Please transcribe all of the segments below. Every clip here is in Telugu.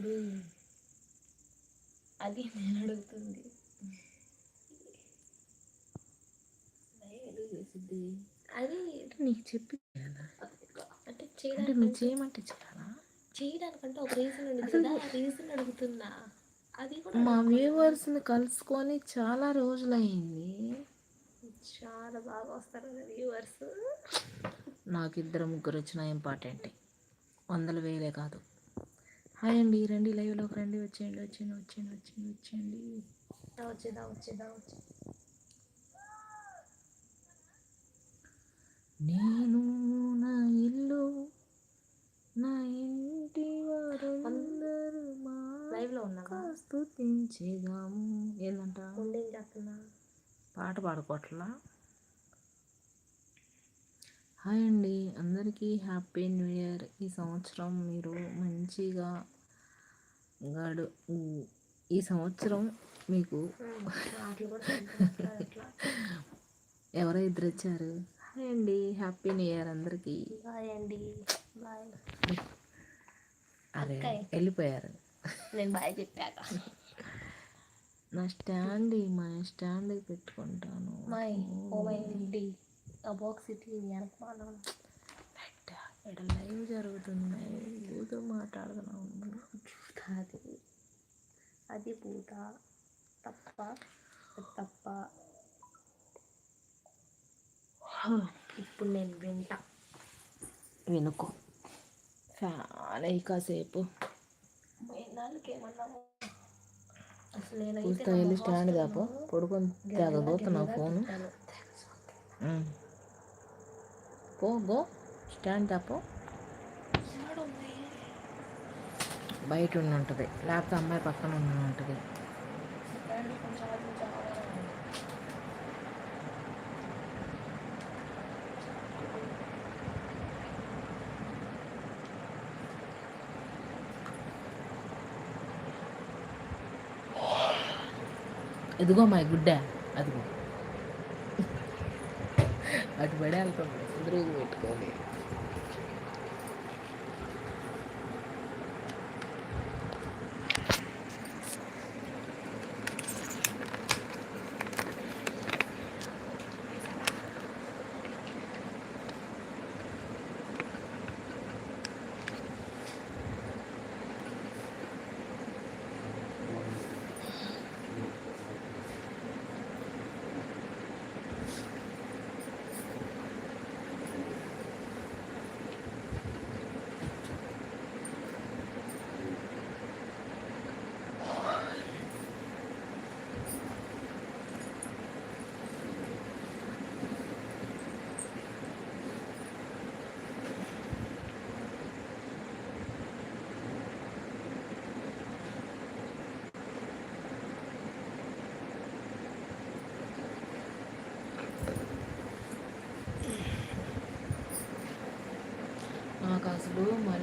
ఇప్పుడు అది నేను అడుగుతుంది. అది నీకు చెప్పి? అంటే చేయడానికి నువ్వు చేయమంటే చేయాలా? చేయడానికంటే ఒక రీజన్ ఉంది కదా రీజన్ అడుగుతున్నా అది కూడా మా వ్యూవర్స్ని కలుసుకొని చాలా రోజులైంది. చాలా బాగా వస్తారు వ్యూవర్స్ నాకు ఇద్దరు ముగ్గురు వచ్చిన ఇంపార్టెంట్ వందల వేలే కాదు. హాయ్ అండి రండి లైవ్లోకి రండి వచ్చేయండి వచ్చేయండి వచ్చేయండి వచ్చేయండి వచ్చేయండి. వచ్చేదా వచ్చేదా వచ్చే నేను నా ఇల్లు నా ఇంటి వారందరూ లైవ్లో ఉన్నావా? స్థుతించేదాము. చేస్తున్నా. పాట పాడుకోవట్లా? హాయ్ అండి. అందరికీ హ్యాపీ న్యూ ఇయర్. ఈ సంవత్సరం మీరు మంచిగా గడు ఈ సంవత్సరం మీకు ఎవరో ఇద్దరు వచ్చారు? హాయ్ అండి. హ్యాపీ న్యూ ఇయర్ అందరికీ. అండి. అక్కాయ్. వెళ్ళిపోయారు. నేను బాయ్ చెప్పాక. నా స్టాండ్ మా స్టాండ్ పెట్టుకుంటాను. మై ఓ మై ఆ బాక్స్ ఇట్టి వెనక మనం పెట్ట. ఇక్కడ లైవ్ జరుగుతున్నాయి ఊతో మాట్లాడుతున్నాము అది. అది పూట తప్ప తప్ప. ఇప్పుడు నేను వింటా. వినుకో. ఫ్యాన్ అయ్యి కాసేపు. వెళ్ళి స్టాండ్ దాపో. పడుకొని తెగబోతున్నావు phone. Um. Go stand up బయట ఉండి ఉంటుంది లేకపోతే అమ్మాయి పక్కన ఉండి ఉంటుంది ఇదిగో మా గుడ్డ. అదిగో. అటు పడే వెళ్తుంది ఎదురుగా పెట్టుకోవాలి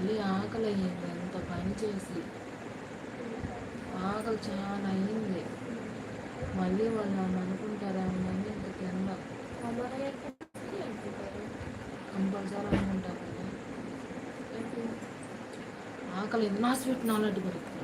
తల్లి మళ్ళీ ఆకలి అయ్యింది అంత పని చేసి. ఆకలి చాలా అయ్యింది మళ్ళీ వాళ్ళు ఆమె అనుకుంటారా అని ఇంక తిన్నా కంపల్సరీ అనుకుంటారు ఆకలి నా స్వీట్ నాలెడ్జ్ పడుతుంది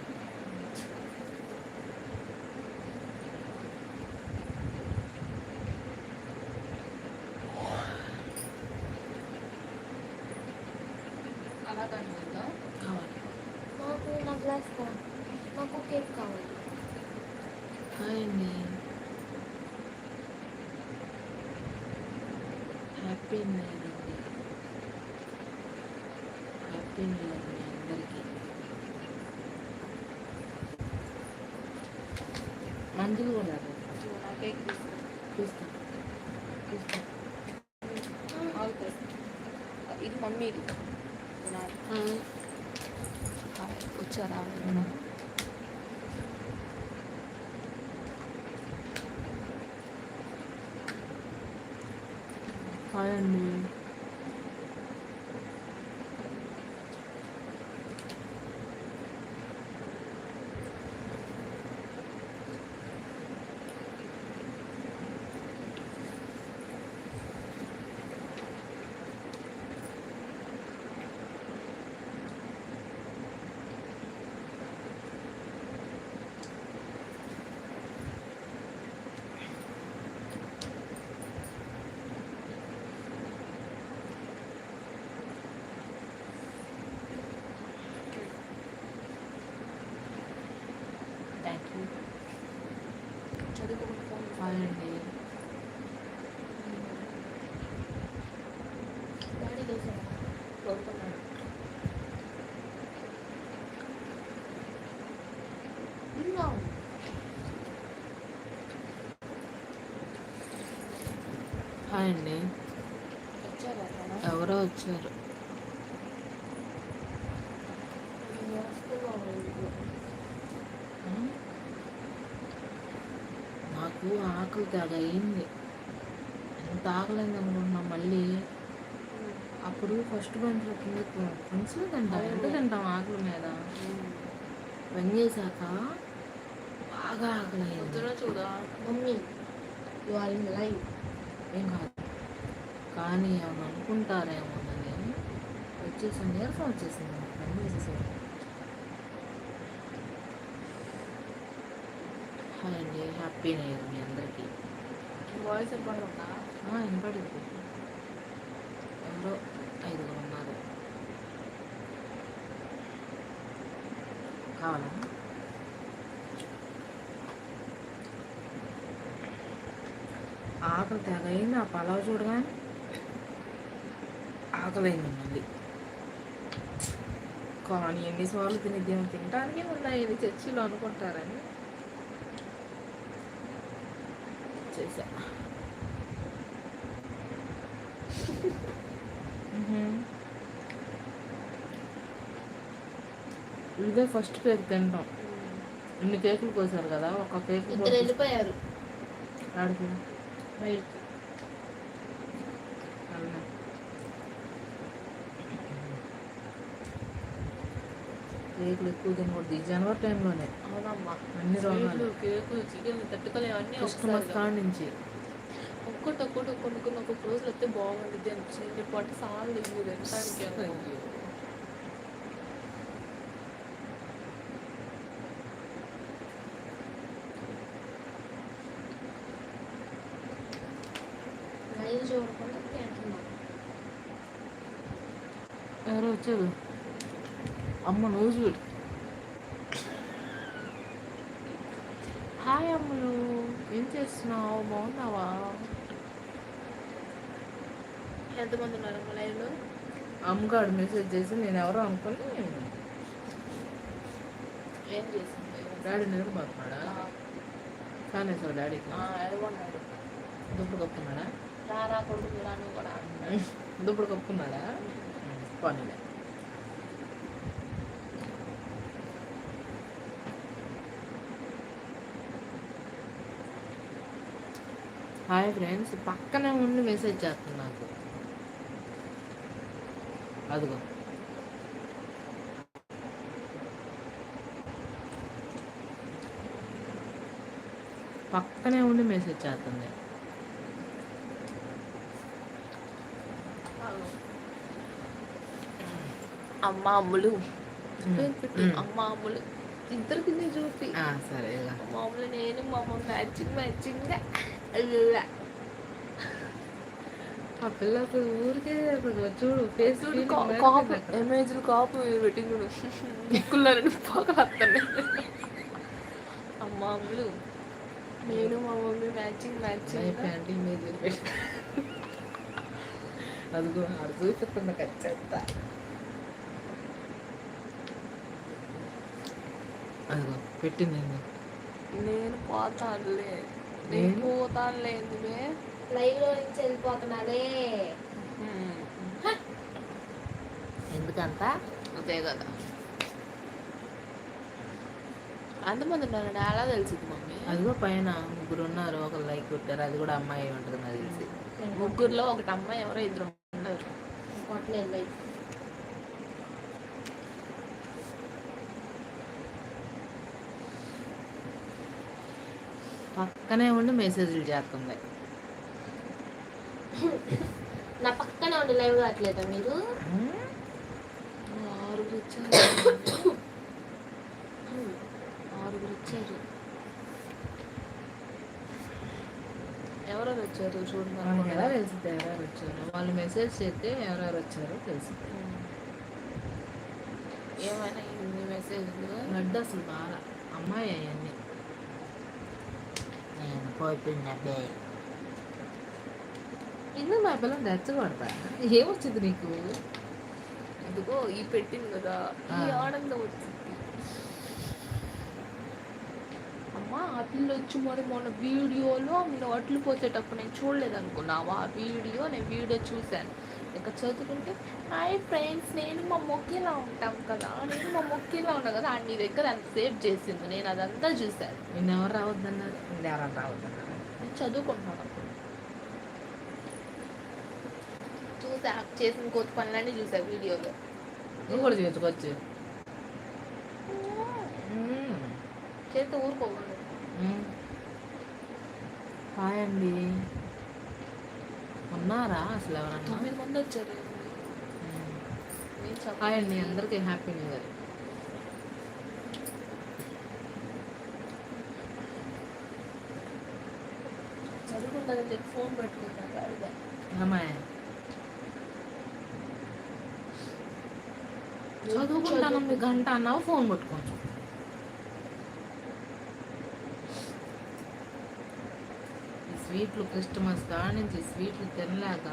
హాయ్ అండి? ఎవరో వచ్చారు? నాకు ఆకలి తెగ అయింది ఎంత ఆకలింది అనుకుంటున్నా మళ్ళీ. అప్పుడు ఫస్ట్ బెంచ్లో కింద ఫ్రెండ్స్లో తింటాం. ఎంత తింటాం ఆకలి మీద? పని చేశాక బాగా ఆకలి చూడా మమ్మీ యు ఆర్ ఇన్ ఏం కాదు. కానీ ఏమన్నా అనుకుంటారేమోనని వచ్చేసి నీరసం వచ్చేసింది పని చేసేసరికి హాయ్ అండి హ్యాపీ నేర్ మీ అందరికీ. వాయిస్ వినపడుతుందా ఆ, వినపడింది ఎవరో ఐదుగురు ఉన్నారు. కావాలా? ఆకలి తెగయింది ఆ పలావ్ చూడగానే ఆకలైంది మళ్ళీ. కానీ ఎన్నిసార్లు తినిద్దాం తినడానికి ఉన్నాయి. ఇది చర్చిలో అనుకుంటారని చేసా మ్మ్. ఇదే ఫస్ట్ కేక్ తింటాం. ఇన్ని కేకులు కోసారు కదా ఒక కేక్ వెళ్ళిపోయారు. ఆడికి బయటికి అవునా. కేకులు ఎక్కువ తినకూడదు. ఈ జనవరి టైంలోనే అవునమ్మా. అన్ని రోగాలు. కేకు చికెన్ తట్టుకోలేవు అన్నీ క్రిస్మస్ ఒకసారి కాడ నుంచి. ఒక్కటి ఒక్కటి కొనుక్కుని ఒక్కొక్క రోజులు వస్తే బాగుంటుంది అనిపించింది పట్టు సార్లు ఇది లైవ్ చూడకుండా ఎవరో వచ్చారు? అమ్మ నువ్వు చూడు. హాయ్ అమ్ములు ఏం చేస్తున్నావు? బాగున్నావా? ఎంతమంది ఉన్నారు లైవ్లో? అమ్మగాడు మెసేజ్ చేసి నేను ఎవరో అనుకుని ఏం చేసింది? డాడీ నిలబడుతున్నాడా? కానీ సార్ ఎడగొన్నాడు దుప్పుడు కప్పుకున్నాడా రారా కొడుకు రాను కూడా దుప్పుడు కప్పుకున్నాడా? పోనీలే. హాయ్ ఫ్రెండ్స్ పక్కనే ఉండి మెసేజ్ చేస్తుంది నాకు. అదిగో. పక్కనే ఉండి మెసేజ్ చేస్తుంది. అమ్మ అమ్ములు. ఉమ్, ఉమ్. అమ్మ అమ్ములు. ఇద్దరు కింద చూపి సరే మామూలు నేను మా అమ్మ మ్యాచింగ్ మ్యాచింగ్. ఆ పిల్ల అసలు ఊరికే అసలు చూడు ఫేస్ కాపు ఎమేజ్లు కాపు పెట్టింది దిక్కులని పోగలుగుతాను అమ్మ అమ్ములు. నేను మా mummy matching matching. Pant image పెట్టి అదిగో అది చూపిస్తున్న ఖచ్చితంగా అదిగో పెట్టింది? నేను పోతానులే. నేను? పోతానులే ఎందుకే లైవ్లో నుంచి వెళ్ళిపోతున్నారే ఎందుకంత? అదే కదా. అంతమంది ఉన్నారండి అలా తెలిసింది మమ్మీ. అదిగో పైన ముగ్గురు ఉన్నారు ఒక లైక్ కొట్టారు అది కూడా అమ్మాయి ఉంటుంది నాకు తెలిసి. ముగ్గురులో ఒకటి అమ్మాయి ఎవరో ఇద్దరు ఉన్నారు. కొట్టలేదు లైవ్ పక్కనే ఉండి మెసేజ్లు చేస్తుంది. నా పక్కనే ఉండి లైవ్ కావట్లేదా మీరు? ఆరుగురు వచ్చారు ఆరుగురు వచ్చారు ఎవరెవరు వచ్చారు మనకి ఎలా చూడండి తెలిసింది ఎవరెవరు వచ్చారు వాళ్ళు మెసేజ్ చేస్తే ఎవరెవరు వచ్చారో తెలిసింది ఏమైనా ఇన్ని మెసేజ్లు? లడ్డు అసలు బాగా. అమ్మాయి అవన్నీ. నేను పోతున్నా బే ఎందుకు మా పిల్లలు రెచ్చగొడతా ఏమొచ్చింది నీకు ఇదిగో ఈ పెట్టింది కదా ఈ. ఆనందం వచ్చింది అమ్మా ఆ పిల్ల వచ్చి మరి మొన్న వీడియోలో నోట్లు పోసేటప్పుడు నేను చూడలేదు అనుకున్నావా ఆ వీడియో నేను వీడియో చూశాను ఇంకా చదువుకుంటే హాయ్ ఫ్రెండ్స్ నేను మా మొక్కిలా ఉంటాం కదా. నేను మా మొక్కిలా ఉన్నా కదా. నీ దగ్గర అంత సేవ్ చేసింది నేను అదంతా చూశాను. నిన్న ఎవరు రావద్దన్నారు? నిన్న ఎవరైనా రావద్దన్నారు? నేను చదువుకుంటున్నాను అప్పుడు. చూసా చేసిన కోతి పనులన్నీ చూసా వీడియోలో. నువ్వు కూడా చేసుకోవచ్చు. చేస్తే మ్మ్. హాయ్ అండి. ఉన్నారా అసలు ఎవరన్నా? తొమ్మిది మంది వచ్చారు. నేను హాయ్ అండి అందరికీ హ్యాపీ న్యూ ఇయర్. చదువుకుంటానని చెప్పి ఫోన్ పెట్టుకుంటాను చదువుకుంటాను గంట అన్నావు ఫోన్ పట్టుకోవచ్చు. స్వీట్లు క్రిస్టమస్ కాడి నుంచి స్వీట్లు తినలేక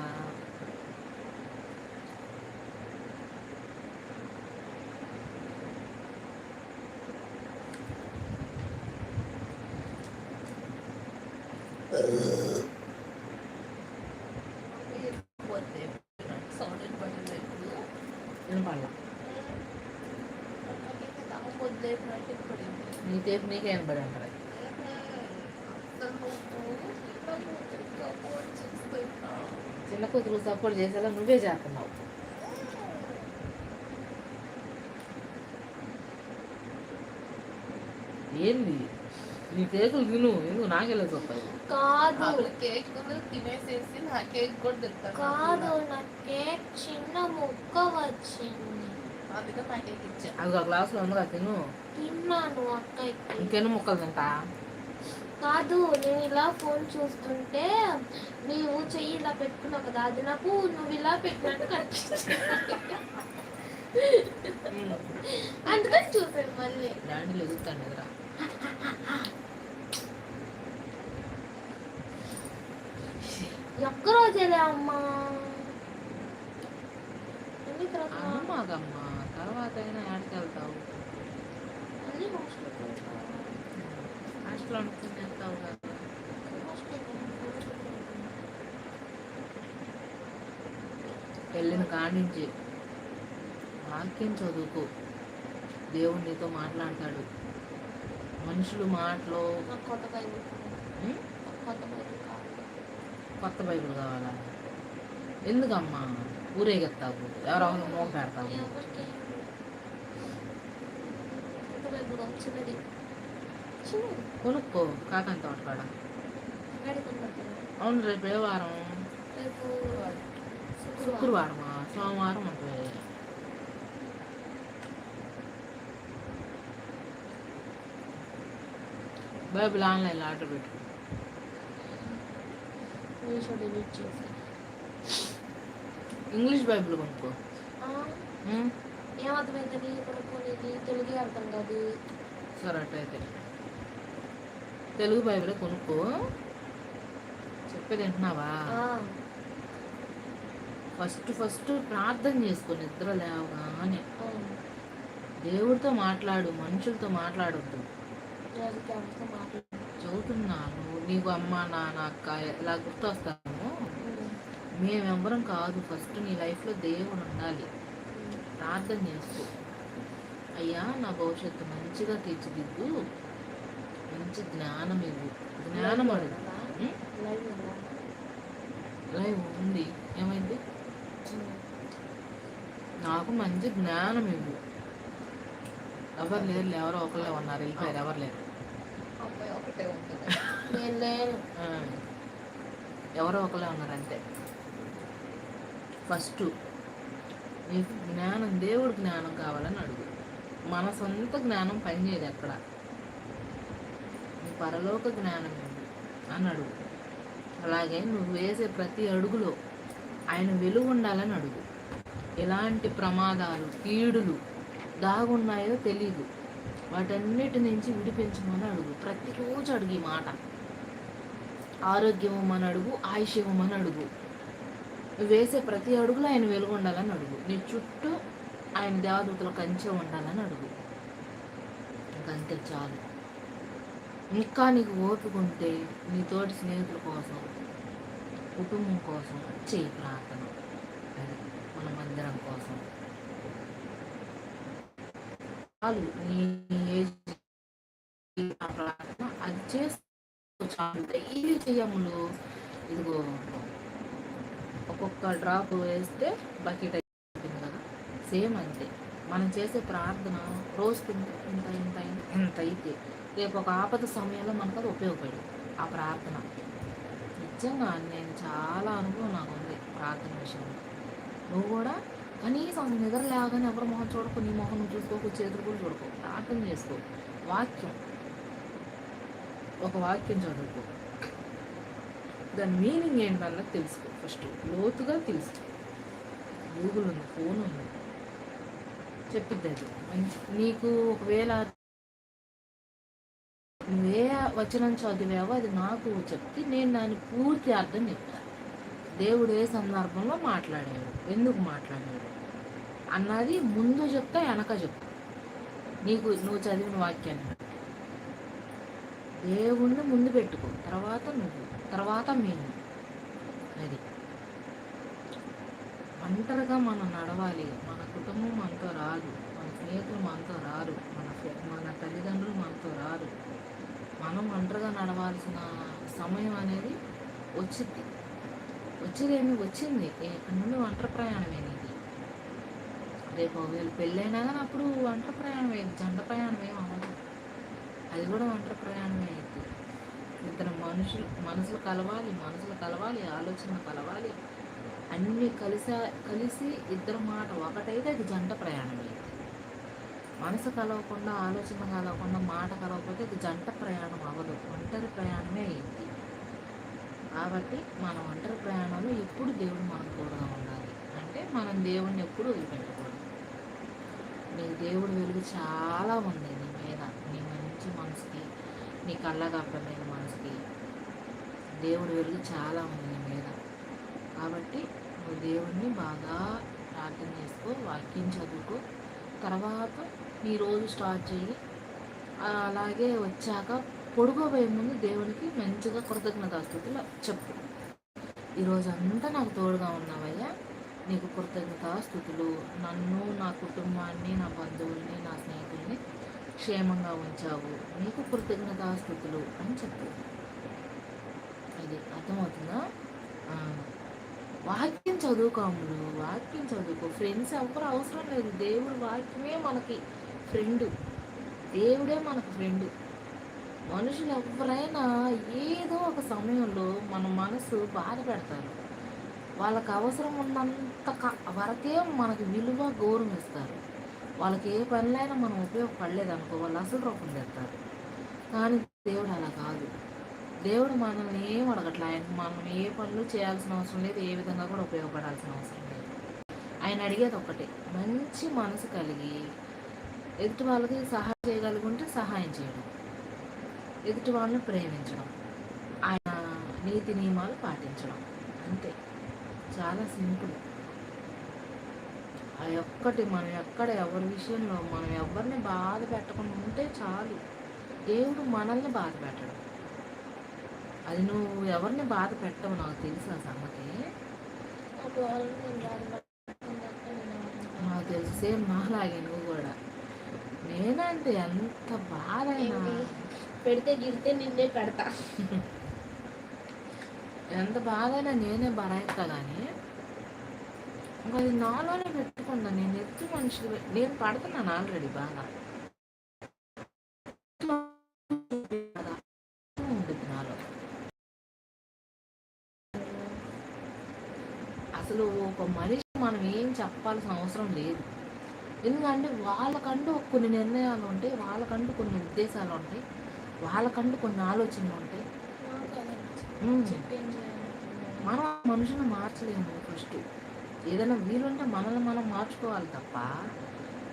పోతే సౌండ్ పడింది వినపడాల పొద్దు పడింది నీ టేపు నీకే వినపడి ఉంటుంది చిన్న సపోర్ట్ చేసేలా నువ్వే చేస్తున్నావు. ఏంది? నీ కేకులు తిను ఎందుకు నాకెళ్ళి వస్తాయి కాదు. కేక్ తినేసేసి నా కేక్ కూడా తింటాను కాదు నా కేక్ చిన్న ముక్క వచ్చింది. అందుకే నా కేక్ ఇచ్చా. అది ఒక గ్లాసులో ఉందిగా తిను. తిన్నాను అక్కకి ఇంకెన్ని ముక్కలు తింటా? కాదు నేను ఇలా ఫోన్ చూస్తుంటే నీవు చెయ్యి ఇలా పెట్టుకున్నావు కదా అది నాకు నువ్వు ఇలా పెట్టినట్టు కనిపించింది అందుకని చూసాను మళ్ళీ. డాడీలు ఎదుగుతాను రోజేలే అమ్మా. అమ్మకమ్మా తర్వాత? అయినా ఆడికి వెళ్తావు? అన్ని హాస్టల్కి. హాస్టల్ అనుకుని వెళ్తావు కదా. వెళ్ళిన కాడించి వాక్యం చదువుకో. దేవుడు నీతో మాట్లాడతాడు. మనుషులు మాటలు కొత్త బైబిల్ ఉం? కొత్త బైబిల్ కావాలి. ఎందుకమ్మా? ఊరేగెత్తావు? ఎవరో ఒకరు మోగ పెడతావు? చిన్నది కొనుక్కో తోటకాడ. డాడీ కొనుక్కుంటాను అవును రేపు ఏ వారం శుక్రవారమా? సోమవారం ఉంటుంది. బైబిల్ ఆన్లైన్లో ఆర్డర్ పెట్టు. ఇంగ్లీష్ బైబిల్ కొనుక్కో. కొనుక్కోలేదు తెలుగే అర్థం కాదు. సరే అట్టయితే తెలుగు బైబిల్ కొనుక్కో. చెప్పేది వింటున్నావా? ఫస్ట్ ఫస్ట్ ప్రార్థన చేసుకో నిద్ర లేవగానే. దేవుడితో మాట్లాడు మనుషులతో మాట్లాడొద్దు. చదువుతున్నాను నీకు అమ్మ నాన్న అక్క ఇలా గుర్తొస్తాను మేమెవ్వరం కాదు ఫస్ట్ నీ లైఫ్లో దేవుడు ఉండాలి. ప్రార్థన చేసుకో. అయ్యా నా భవిష్యత్తు మంచిగా తీర్చిదిద్దు. మంచి జ్ఞానం ఇవ్వు జ్ఞానం అడుగు? లైవ్ ఉందా? ఏమైంది? నాకు మంచి జ్ఞానం ఇవ్వు ఎవరు లేరు ఎవరో ఒకళ్ళే ఉన్నారు. వెళ్ళిపోయారు ఎవరు లేరు. ఎవరో ఒకళ్ళే ఉన్నారు అంతే. ఫస్ట్ నీకు జ్ఞానం దేవుడి జ్ఞానం కావాలని అడుగు. మన సొంత జ్ఞానం పనిచేయదు ఎక్కడ. నీ పరలోక జ్ఞానం ఉంది అని అడుగు. అలాగే నువ్వు వేసే ప్రతి అడుగులో ఆయన వెలుగు ఉండాలని అడుగు. ఎలాంటి ప్రమాదాలు కీడులు దాగున్నాయో తెలియదు వాటన్నిటి నుంచి విడిపించమని అడుగు. ప్రతిరోజు అడుగు ఈ మాట. ఆరోగ్యం ఇవ్వమని అడుగు ఆయుష్ ఇవ్వమని అడుగు. నువ్వు వేసే ప్రతి అడుగులో ఆయన వెలుగు ఉండాలని అడుగు. నీ చుట్టూ ఆయన దేవదూతల కంచె ఉండాలని అడుగు. ఇంకంతే చాలు. ఇంకా నీకు ఓపిక ఉంటే నీ తోటి స్నేహితుల కోసం కుటుంబం కోసం చేయి ప్రార్థన. మన మందిరం కోసం. చాలు నీ ఆ ప్రార్థన. అది చేస్తూ చాలు. డైలీ చేయములు ఇదిగో ఒక్కొక్క డ్రాప్ వేస్తే బకెట్ అయిపోతుంది కదా. సేమ్ అంతే. మనం చేసే ప్రార్థన రోజుకి ఇంత ఇంత ఇంత ఇంత ఇంత అయితే రేపు ఒక ఆపద సమయంలో మనకు అది ఉపయోగపడి ఆ ప్రార్థన. నిజంగా నేను చాలా అనుభవం నాకు ఉంది ప్రార్థన విషయంలో. నువ్వు కూడా కనీసం నిద్ర లేగానే ఎవరి మొహం చూడకు నీ మొహం నువ్వు చూసుకోకు చేతులు కూడా చూడకు. ప్రార్థన చేసుకో. వాక్యం. ఒక వాక్యం చదువుకో. దాని మీనింగ్ ఏంటన్నది తెలుసుకో ఫస్ట్. లోతుగా తెలుసుకో. గూగుల్ ఉంది ఫోన్ ఉంది. చెప్పిద్ది అది. నీకు ఒకవేళ నువ్వే వచనం చదివావో అది నాకు చెప్తే నేను దాని పూర్తి అర్థం చెప్తాను దేవుడు ఏ సందర్భంలో మాట్లాడాడు? ఎందుకు మాట్లాడాడు? అన్నది ముందు చెప్తా వెనక చెప్తా. నీకు నువ్వు చదివిన వాక్యాన్ని దేవుణ్ణి ముందు పెట్టుకో తర్వాత నువ్వు తర్వాత మేము. అది. ఒంటరిగా మనం నడవాలి. మన కుటుంబం మనతో రాదు. మన స్నేహితులు మనతో రారు. మన మన తల్లిదండ్రులు మనతో రారు. మనం ఒంటరిగా నడవాల్సిన సమయం అనేది వచ్చింది. వచ్చేదేమి వచ్చింది. ఇక్కడ నుండి ఒంటరి ప్రయాణమే నీది. రేపు వీళ్ళు పెళ్ళైనా కానీ అప్పుడు ఒంటరి ప్రయాణం అయింది జంట ప్రయాణం ఏం అవ్వదు అది కూడా ఒంటరి ప్రయాణమే అయింది ఇద్దరు మనుషులు మనసులు కలవాలి మనసులు కలవాలి ఆలోచనలు కలవాలి. అన్నీ కలిసా కలిసి ఇద్దరు మాట ఒకటైతే అది జంట ప్రయాణం మనసు కలవకుండా ఆలోచన కలవకుండా మాట కలవకపోతే అది జంట ప్రయాణం అవ్వదు. ఒంటరి ప్రయాణమే అయింది కాబట్టి మన ఒంటరి ప్రయాణంలో ఎప్పుడు దేవుడు మనకు తోడుగా ఉండాలి. అంటే మనం దేవుడిని ఎప్పుడు వదిలిపెట్టకూడదు. నీ దేవుడు వెలుగు చాలా ఉంది నీ మీద. నీ మంచి మనసుకి నీ కళ్ళగప్పమైన మనసుకి దేవుడి వెలుగు చాలా ఉంది నీ మీద. కాబట్టి నువ్వు దేవుడిని బాగా ప్రార్థన చేసుకో వాక్యం చదువుకో తర్వాత మీ రోజు స్టార్ట్ చేయి. అలాగే వచ్చాక పొడుకోబోయే ముందు దేవునికి మంచిగా కృతజ్ఞతాస్థుతులు చెప్పు. ఈరోజు అంతా నాకు తోడుగా ఉన్నావయ్యా. నీకు కృతజ్ఞతాస్థుతులు. నన్ను నా కుటుంబాన్ని నా బంధువుల్ని నా స్నేహితుల్ని క్షేమంగా ఉంచావు. నీకు కృతజ్ఞతాస్థుతులు అని చెప్పు. అది అర్థమవుతుందా? ఆ, వాక్యం వాక్యం చదువుకో. ఫ్రెండ్స్ ఎవరు అవసరం లేదు. దేవుడు వాక్యమే మనకి ఫ్రెండ్ దేవుడే మనకు ఫ్రెండ్ మనుషులు ఎవరైనా ఏదో ఒక సమయంలో మన మనసు బాధ పెడతారు. వాళ్ళకి అవసరం ఉన్నంత వరకే మనకి విలువ గౌరవం ఇస్తారు. వాళ్ళకి ఏ పనులైనా మనం ఉపయోగపడలేదు అనుకో వాళ్ళు అసలు రూపం తెస్తారు. కానీ దేవుడు అలా కాదు. దేవుడు మనల్ని ఏం అడగట్లే. ఆయన మనం ఏ పనులు చేయాల్సిన అవసరం లేదు ఏ విధంగా కూడా ఉపయోగపడాల్సిన అవసరం లేదు. ఆయన అడిగేది ఒకటే మంచి మనసు కలిగి ఎదుటి వాళ్ళకి సహాయం చేయగలుగుంటే సహాయం చేయడం. ఎదుటి వాళ్ళని ప్రేమించడం. ఆయన నీతి నియమాలు పాటించడం. అంతే. చాలా సింపుల్. ఆ ఒక్కటి మనం ఎక్కడ ఎవరి విషయంలో మనం ఎవరిని బాధ పెట్టకుండా ఉంటే చాలు. దేవుడు మనల్ని బాధ పెట్టడం. అది నువ్వు ఎవరిని బాధ పెట్టవు నాకు తెలుసు ఆ సంగతి. నాకు తెలుసు. సేమ్ నాలాగే నువ్వు కూడా. నేనంటే ఎంత బాధ? పెడితే గిడితే నిన్నే పెడతా. ఎంత బాధైనా నేనే బరాయిస్తా కానీ ఇంకా అది నాలోనే పెట్టుకున్నా నేను ఎత్తు మనుషులు నేను పడుతున్నాను ఆల్రెడీ బాగా. మనం ఏం చెప్పాల్సిన అవసరం లేదు. ఎందుకంటే వాళ్ళకంటూ కొన్ని నిర్ణయాలు ఉంటాయి వాళ్ళకంటూ కొన్ని ఉద్దేశాలు ఉంటాయి వాళ్ళకంటూ కొన్ని ఆలోచనలు ఉంటాయి. మనం మనుషులను మార్చలేము ఫస్ట్ ఏదైనా వీలుంటే మనల్ని మనం మార్చుకోవాలి తప్ప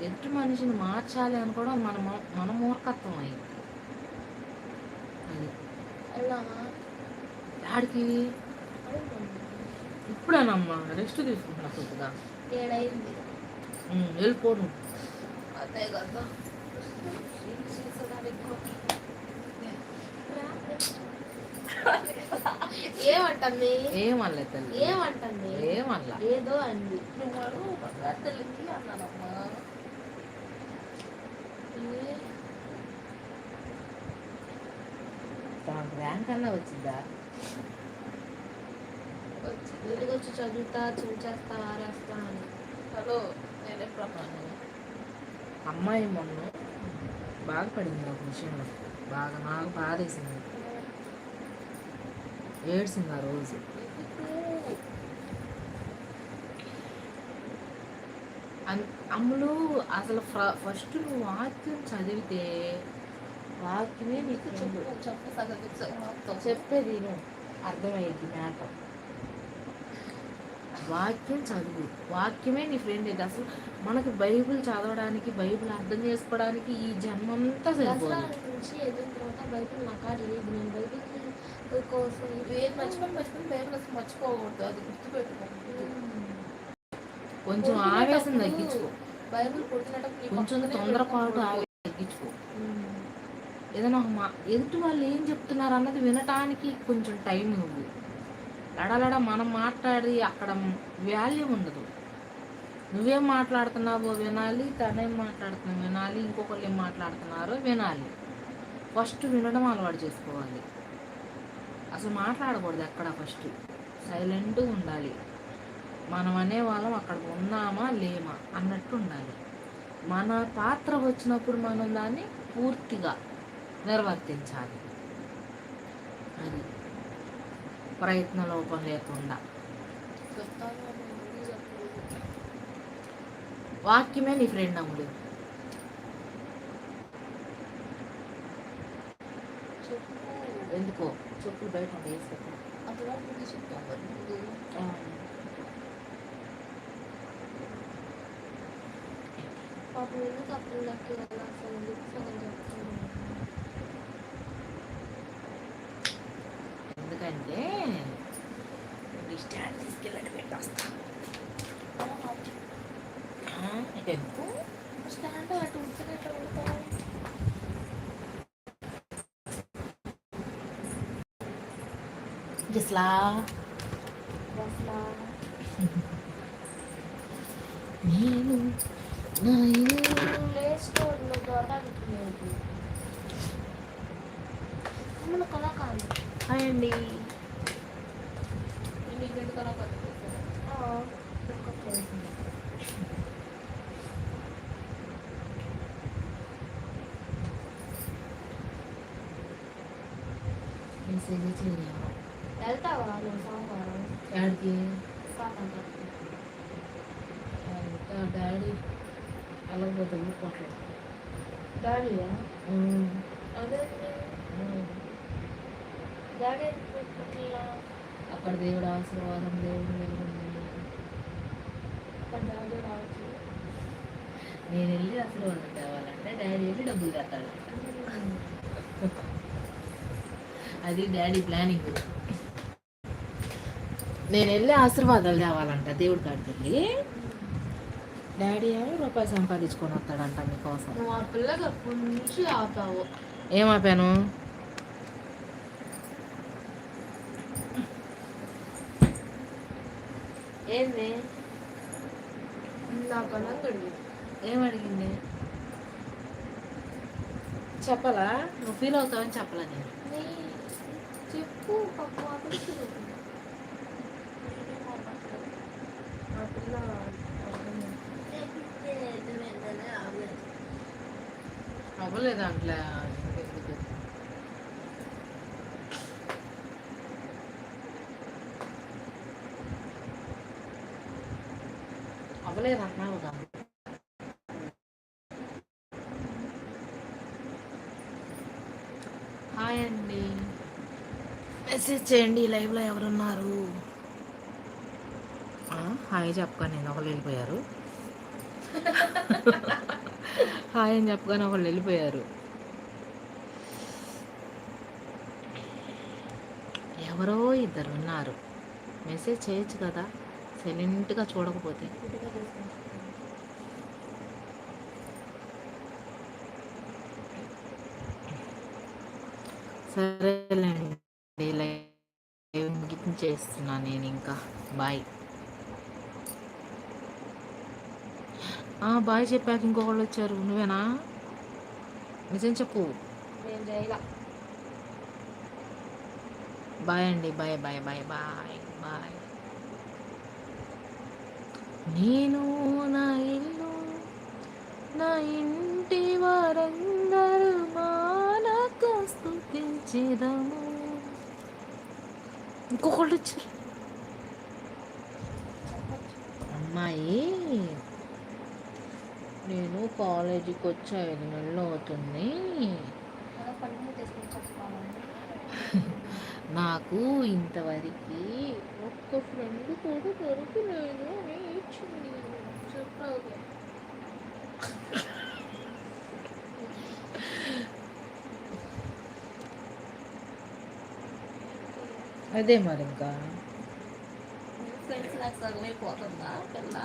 ఎదుటి మనిషిని మార్చాలి అనుకోవడం మన మూ- మన మూర్ఖత్వం అయింది. అది. ఆడికి ఇప్పుడేనమ్మా రెస్ట్ తీసుకుంటున్నా కొద్దిగా. ఏడైంది. వెళ్ళిపోను. అదే కదా. ఏమంటుంది ఏమనలే తల్లి. ఏమంటుంది ఏమనలా. ఏదో అంది. నువ్వు తల్లికి అన్నానమ్మా. ర్యాంక్ అన్నా వచ్చిందా? వచ్చి ఇంటికి వచ్చి చదువుతా చూచేస్తా ఆరేస్తా అని హలో నేనే ప్రమాణం అమ్మాయి మొన్న బాధపడింది ఒక విషయంలో. బాగా నాకు బాధేసింది. ఏడ్చింది ఆ రోజు. అమ్ములు అసలు ఫస్ట్ నువ్వు వాక్యం చదివితే వాక్యమే నీకు చెప్పేది నువ్వు అర్థమయ్యేది మ్యాటర్ వాక్యం చదువు. వాక్యమే నీ ఫ్రెండ్ ఇది అసలు మనకి బైబిల్ చదవడానికి బైబిల్ అర్థం చేసుకోవడానికి ఈ జన్మంతా సరిపోదు. గుర్తుపెట్టుకో కొంచెం ఆవేశం తగ్గించుకో. కొంచెం తొందరపాటు ఆవేశం తగ్గించుకో. ఏదైనా మా ఎదుటి వాళ్ళు ఏం చెప్తున్నారు అన్నది వినటానికి కొంచెం టైం నువ్వు లడలడ మనం మాట్లాడి అక్కడ వాల్యూ ఉండదు. నువ్వేం మాట్లాడుతున్నావో వినాలి తనేం మాట్లాడుతున్నావు వినాలి ఇంకొకళ్ళు ఏం మాట్లాడుతున్నారో వినాలి. ఫస్ట్ వినడం అలవాటు చేసుకోవాలి. అసలు మాట్లాడకూడదు ఎక్కడ ఫస్ట్ సైలెంట్ ఉండాలి. మనం అనే వాళ్ళం అక్కడ ఉన్నామా లేమా అన్నట్టు ఉండాలి. మన పాత్ర వచ్చినప్పుడు మనం దాన్ని పూర్తిగా నిర్వర్తించాలి. అది. ప్రయత్న లోపం లేకుండా. వాక్యమే నీ ఫ్రెండ్ అమ్ముడు ఎందుకో? చెప్పులు బయట ఉంటాయి, వేసుకో. అప్పుడు ముందు చెప్తాం మరి ముందు ఆ. పాపం ఎందుకు అప్పుడు లక్కి వల్ల అసలు ఎందుకు సగం చెప్తున్నాను ఎందుకంటే ఈ స్టాండ్ తీసుకెళ్ళండి పెట్టేస్తా ఆ, ఎందుకు స్టాండ్ అటు ఉంచుకుని ఎట్లా పెడతావు? గిస్లా అసలు నేను నా ఇల్లు ప్లే స్టోర్లో దొరకట్లేదు మన కళాకాండ హాయ్ అండి నేను కనిపిస్తాను దొరకట్లేదు మెసేజ్ చేయాలి వెళ్తావా నువ్వు సోమవారం డాడీకి కాకంట ఇంకా డాడీ డాడీ ఇట్లా అక్కడ దేవుడు ఆశీర్వాదం దేవుడు వెలుగుంది. అక్కడ డాడీ రావచ్చు. నేను వెళ్ళి ఆశీర్వాదం తేవాలంటే డాడీ వెళ్ళి డబ్బులు కట్టాలి. అది డాడీ ప్లానింగ్. నేను వెళ్ళి ఆశీర్వాదాలు తేవాలంట దేవుడి కాడికి వెళ్ళి డాడీ ఏమో రూపాయి సంపాదించుకొని వస్తాడంట మీకోసం. నువ్వు ఆ పిల్లకి అప్పటి నుంచి ఆపావు. ఏం ఆపాను? ఏంది? నా కళం కడిగి ఏం అడిగింది? చెప్పాలా? నువ్వు ఫీల్ అవుతావని చెప్పలా నేను? చెప్పు పాప ఆ పిల్లకి ఆ పిల్ల అవ్వలేదు అట్లా అవ్వలేదు అంటున్నావు కదా హాయ్ అండి. మెసేజ్ చేయండి లైవ్లో ఎవరున్నారు? హాయ్ చెప్పగా నేను ఒకళ్ళు వెళ్ళిపోయారు. హాయ్ అని చెప్పగానే ఒకళ్ళు వెళ్ళిపోయారు. ఎవరో ఇద్దరు ఉన్నారు. మెసేజ్ చేయొచ్చు కదా? సైలెంట్గా చూడకపోతే. సరేలేండి లైవ్ చేస్తున్నా నేను ఇంకా బాయ్. బాయ్ చెప్పాక ఇంకొకళ్ళు వచ్చారు నువ్వేనా? నిజం చెప్పు. బాయ్ అండి. Bye bye bye bye bye. నేను నా ఇల్లు నా ఇంటి వారందరూ మానక స్థుతించేదము. ఇంకొకళ్ళు వచ్చారు అమ్మాయి. నేను కాలేజీకి వచ్చి ఐదు నెలలు అవుతుంది. నాకు ఇంతవరకు ఒక్క ఫ్రెండ్ కూడా దొరకలేదు అని ఇచ్చింది చెప్పాలి. అదే మరి ఇంకా ఫ్రెండ్స్ నాకు సగమైపోతుందా పిల్ల?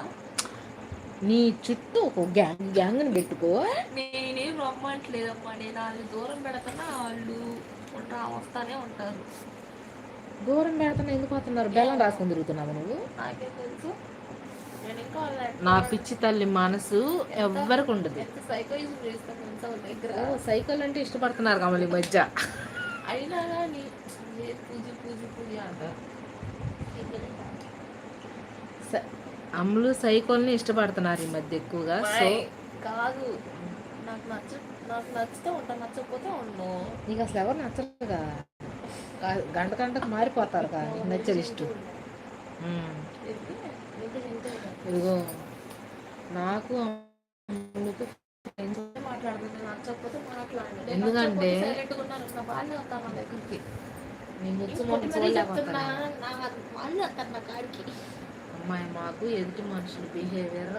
నీ చుట్టూ ఒక గ్యాంగ్ గ్యాంగ్ని పెట్టుకో. నేనేం రమ్మంటలేదమ్మా నేను వాళ్ళు దూరం పెడతానా వాళ్ళు ఉంటా వస్తానే ఉంటారు. దూరం పెడతాను ఎందుకు పోతున్నారు బెల్లం రాసుకొని తిరుగుతున్నావు నువ్వు? నాకేం తెలుసు. నేను ఇంకా వాళ్ళ నా పిచ్చి తల్లి మనసు ఎవ్వరికి ఉండదు. ఎంత సైకోయిజం చేస్తాను తెలుసా వాళ్ళ దగ్గర? సైకిల్ అంటే ఇష్టపడుతున్నారు కమలి ఈ మధ్య. అయినా కానీ పూజ పూజ పూజ అంటారు. స- అమ్ములు సైకిల్ని ఇష్టపడుతున్నారు ఈ మధ్య ఎక్కువగా. సో కాదు. నాకు నచ్చ నాకు నచ్చితే ఉంటా నచ్చకపోతే ఉండను నీకు అసలు ఎవరు నచ్చరుగా? గంట గంటకు మారిపోతారు కదా నీకు నచ్చే లిస్టు. ఉమ్. ఇదిగో నాకు ఎందుకంటే- సైలెంట్గా ఉన్నాను. నా వాళ్ళే అమ్మాయి మాకు ఎదుటి మనుషుల బిహేవియర్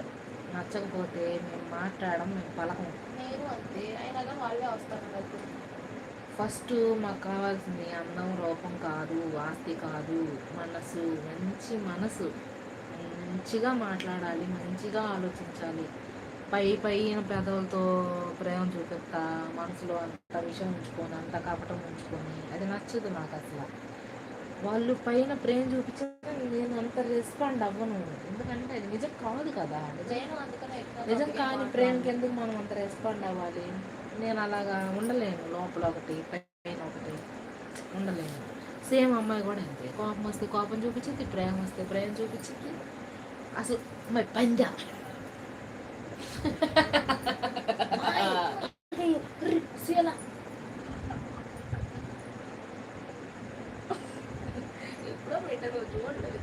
నచ్చకపోతే మేము మాట్లాడడం మేము పలకం. నేను అంతే. అయినా వాళ్ళే ఫస్ట్ మాకు కావాల్సింది అందం రూపం కాదు ఆస్తి కాదు మనసు మంచి మనసు. మంచిగా మాట్లాడాలి మంచిగా ఆలోచించాలి. పై పైన పెదవులతో ప్రేమ చూపిస్తా మనసులో అంత విషయం ఉంచుకొని అంత కపటం ఉంచుకొని. అది నచ్చదు నాకు అసలు. వాళ్ళు పైన ప్రేమ చూపించినా నేను అంత రెస్పాండ్ అవ్వను. ఎందుకంటే అది నిజం కాదు కదా. నిజం కాని. ప్రేమకి ఎందుకు మనం అంత రెస్పాండ్ అవ్వాలి? నేను అలాగా ఉండలేను. లోపల ఒకటి పైన ఒకటి ఉండలేను. సేమ్ అమ్మాయి కూడా అంతే. కోపం వస్తే కోపం చూపించింది ప్రేమ వస్తే ప్రేమ చూపించింది అసలు అమ్మాయి పంజా ఎప్పుడో పెట్టారు చూడలేదు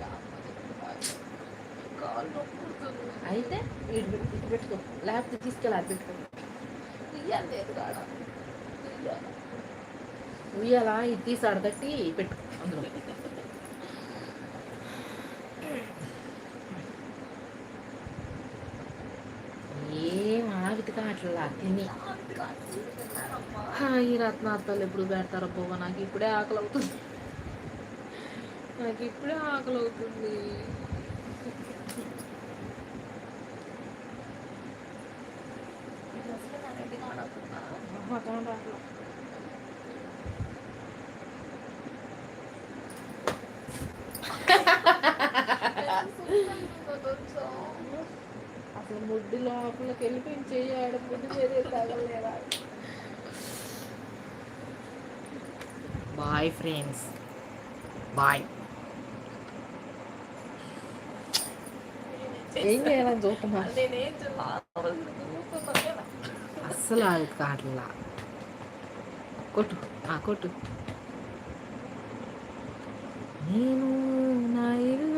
కాలు నొప్పి పుడుతుంది. అయితే ఇటు పెట్టు- ఇటు పెట్టుకో లేకపోతే తీసుకెళ్ళి అది లేదు ఉయ్యాలా? ఇది తీసి ఆడదట్టి పెట్టు అందులో. ఏం ఆగితే అట్లా తిని. ఈ రత్నార్థాలు ఎప్పుడు పెడతారో పోవా? నాకు ఇప్పుడే ఆకలి అవుతుంది నాకు ఇప్పుడే ఆకలి అవుతుంది ఇది అసలు నా రెడ్డి కాడవుతుందా? అసలు ముడ్డు లోపలికి వెళ్ళిపోయి ముడ్డు చేదే తగలేదా బాయ్ ఫ్రెండ్స్ బాయ్ ఏం చేయాలని చూస్తున్నా. అస్సలు ఆగు కాట్లా కొట్టు. ఆ కొట్టు. నేను నా ఇల్లు